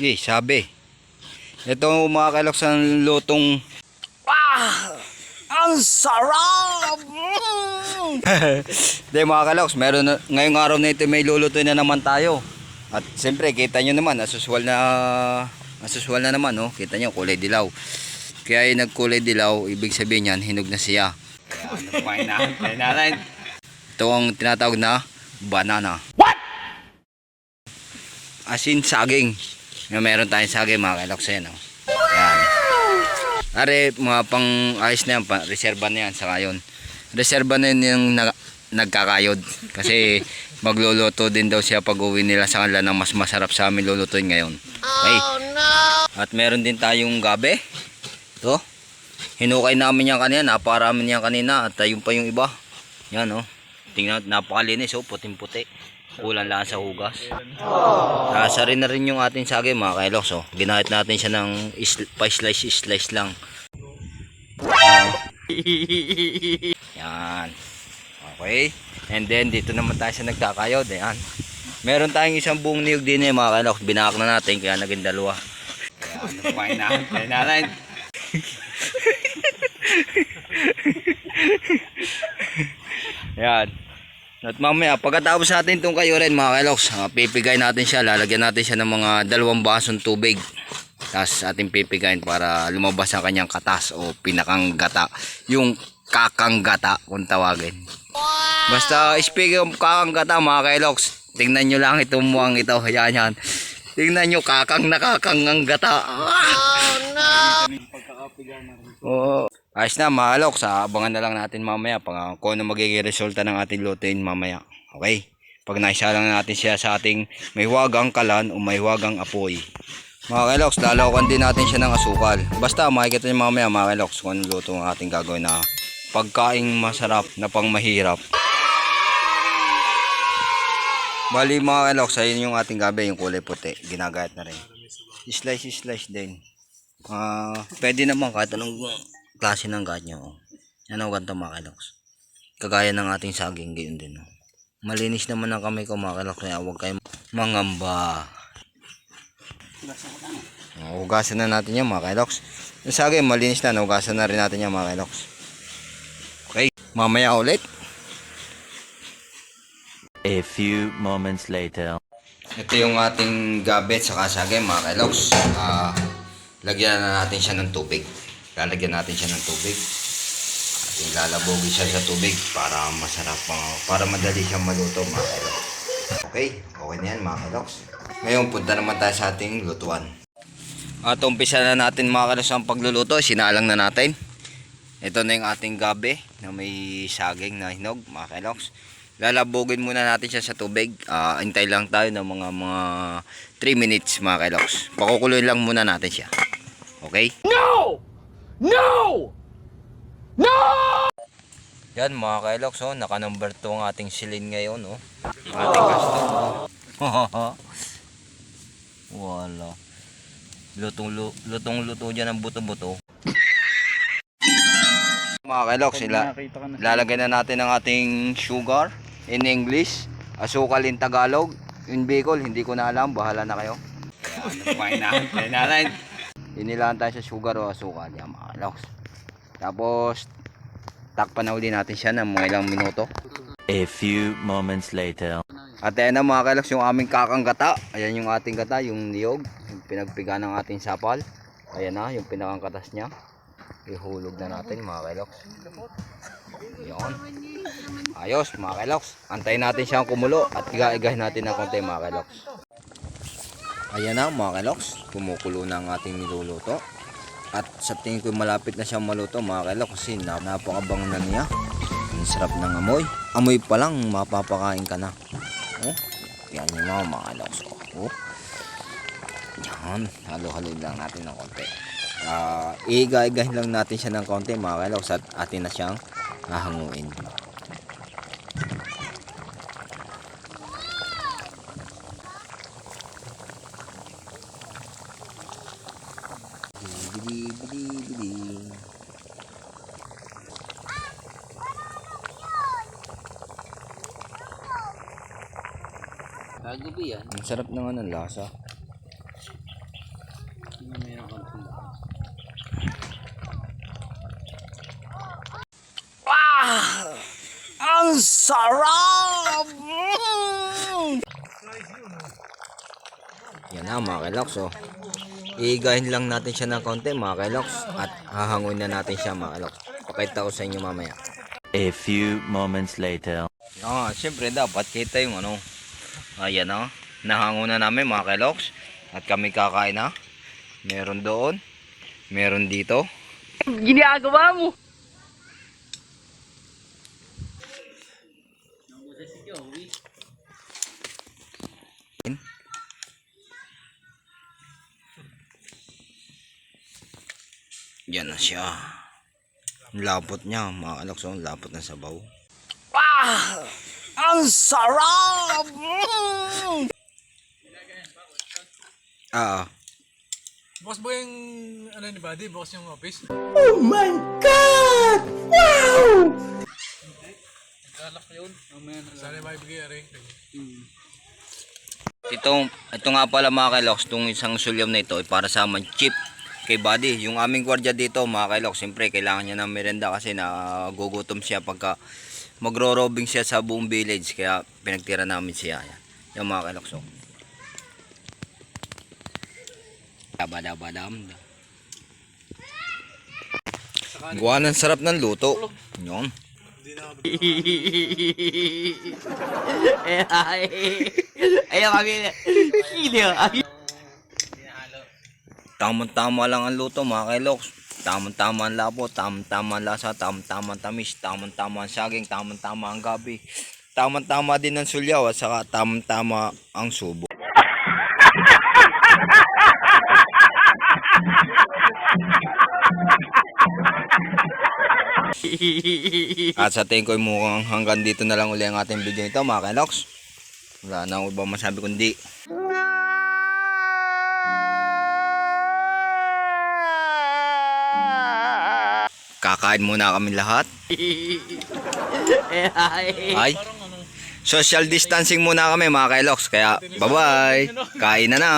Yay, sabi. Ito mga kailoks ang lutong Ang sarap! Hindi mga kaloks, meron na, ngayong araw na ito may luluto na naman tayo. At siyempre, kita nyo naman, asuswal na, asuswal na naman, oh. Kita nyo, kulay dilaw. Kaya yung nagkulay dilaw, ibig sabihin yan, hinog na siya. Kaya ano pa? Ito ang tinatawag na banana. What? Asin saging. Nga meron tayong saging mga kaloks yan, oh. Yan. Are, mga pang ayos na yan, pa, reserva na yan sa ngayon. Reserva na yun yung nag, nagkakayod. Kasi magluluto din daw siya pag uwi nila sa kanila ng mas masarap sa amin lulutuin ngayon. Okay. At meron din tayong gabi. Ito. Hinukay namin yan kanina. Naparami niyan kanina. At ayun pa yung iba. Yan oh. Tingnan, napakalinis oh. Puting-puti. Kulang lang sa hugas. Nasa rin na rin yung ating sagay mga kailoks oh. Ginahit natin siya ng pa-slice-slice lang. Yan. Okay. And then dito naman tayo sa nagkakayod. Ayan. Meron tayong isang buong niyog din eh mga kailoks. Binakak na natin kaya naging dalawa. Kaya ano pa inaantay natin? Yan. At mamaya, pagkatapos natin itong kayo rin mga kailoks, uh, pipigay natin siya, lalagyan natin siya ng mga dalawang basong tubig. Tapos ating pipigayin para lumabas ang kanyang katas o pinakang gata. Yung kakang gata kung tawagin. Basta speaking of kakang gata mga kailoks, tingnan nyo lang itong muwang ito. Yan yan. Tingnan nyo kakang nakakang ang gata. Oo. Ayos na mga kailoks, ah, abangan na lang natin mamaya pag, kung ano magiging resulta ng ating lutuin mamaya. Okay? Pag naisa lang natin siya sa ating may huwagang kalan o may huwagang apoy. Mga kailoks, lalawakan din natin siya ng asukal. Basta makikita niyo mamaya mga kailoks kung ano luto ang ating gagawin na pagkaing masarap na pang mahirap. Bali mga kailoks, ayun yung ating gabi, yung kulay puti. Ginagayat na rin. Slice, slice din. Ah, pwede naman kahit anong klase ng gat nyo. Oh. Yan ang ganito mga kailoks. Kagaya ng ating saging, gayon din. Oh. Malinis naman ang kamay ko mga kailoks, kaya huwag kayong mangamba. Oh, Hugasan na natin yan mga kailoks. Yung saging, malinis na. Hugasan na rin natin yan mga kailoks. Okay, mamaya ulit. A few moments later. Ito yung ating gabet sa kasagay mga kailoks. Ah, lagyan na natin siya ng tubig. Lalagyan natin siya ng tubig. At ilalabogin siya sa tubig para masarap, ah, para madali siyang maluto mga kailoks. Okay, okay na yan mga kailoks. Ngayon punta naman tayo sa ating lutuan. At umpisa na natin mga kailoks ang pagluluto. Sinalang na natin. Ito na yung ating gabi na may saging na hinog mga kailoks. Lalabogin muna natin siya sa tubig. Ah, hintay lang tayo ng mga mga 3 minutes mga kailoks. Pakukuloy lang muna natin siya. Okay? No! No! No! Yan mga kailoks, oh, naka number 2 ang ating silin ngayon, oh. Ating customer. Wala. Lutong lu- lutong luto diyan ng buto-buto. Mga kailoks, ila lalagyan na natin ang ating sugar in English, asukal in Tagalog, in Bicol, hindi ko na alam, bahala na kayo. Ano pa natin? Inilaan tayo sa sugar o asukal, yan mga kailoks. Tapos, takpan na uli natin siya ng mga ilang minuto. A few moments later. At ayan na mga kailoks yung aming kakang gata. Ayan yung ating gata, yung niyog. Yung pinagpiga ng ating sapal. Ayan na, yung pinakang katas niya. Ihulog na natin mga kailoks. Yun. Ayos mga kailoks. Antayin natin siyang kumulo at iga-igahin natin ng konti mga kailoks. Ayan na mga kailoks. Kumukulo na ang ating niluluto. At sa tingin ko malapit na siyang maluto mga kailoks kasi nap- napakabango na niya. Ang sarap ng amoy. Amoy pa lang mapapakain ka na. Oh, yan yung mga mga kailoks. Oh, oh. Yan, halo-halo lang natin ng konti. Ah, iga-igahin lang natin siya ng konti mga kailoks at atin na siyang hahanguin. Bili, bili, bili. Gabi yan. Ang sarap ng ano, lasa. Sarap! Mm. Yan na mga kailoks. So, iigahin lang natin siya ng konti mga kailoks. At hahanguin na natin siya mga kailoks. Pakita ko sa inyo mamaya. A few moments later. Ah, siyempre dapat kita yung ano. Ayan na. Nahango na namin mga kailoks. At kami kakain na. Meron doon. Meron dito. Ginagawa mo! Yan na siya. Ang Lapot niya mga kailoks. Ang lapot na sabaw. Ah! Ang sarap! Mm. Ah. Bukas ba yung ano ni Buddy? Bukas yung office? Oh my God! Wow! Sana maibigay rin. Ito, ito nga pala mga kailoks, itong isang sulyam na ito ay para sa amin chip kay Buddy. Yung aming gwardiya dito mga kailoks, siyempre kailangan niya ng merenda kasi nagugutom siya pagka magro-robbing siya sa buong village. Kaya pinagtira namin siya. Yan, yung mga kailoks. Oh. Dabadabadam. Gawa ng sarap ng luto. Yun. Ayaw kami. Hindi Tamang-tama lang ang luto mga kailoks. Tamang-tama ang labo, tamang-tama ang lasa, tamang-tama ang tamis, tamang-tama ang saging, tamang-tama ang gabi. Tamang-tama din ang sulyaw at saka tamang-tama ang subo. At sa tingin ko mukhang hanggang dito na lang uli ang ating video nito mga kailoks. Wala na ako ba masabi kundi kakain muna kami lahat. Ay. Social distancing muna kami mga kailoks. Kaya bye-bye. Kain na na.